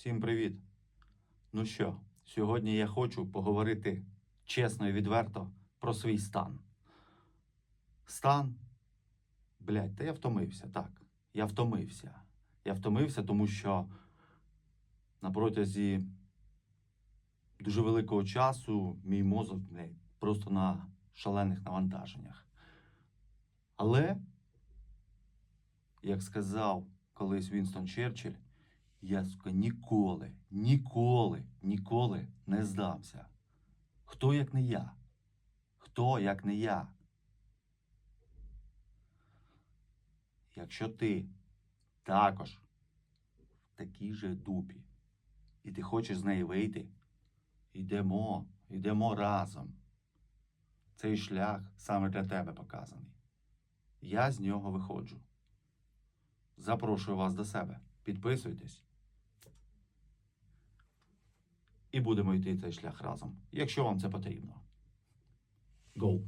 Всім привіт! Ну що, сьогодні я хочу поговорити чесно і відверто про свій стан. Стан. Блядь, та я втомився, так. Я втомився. Я втомився, тому що на протязі дуже великого часу мій мозок блядь, просто на шалених навантаженнях. Але, як сказав колись Вінстон Черчилль, я, ніколи, ніколи, ніколи не здамся. Хто як не я? Хто як не я? Якщо ти також в такій же дупі, і ти хочеш з неї вийти, йдемо, йдемо разом. Цей шлях саме для тебе показаний. Я з нього виходжу. Запрошую вас до себе. Підписуйтесь. І будемо йти цей шлях разом, якщо вам це потрібно. Go!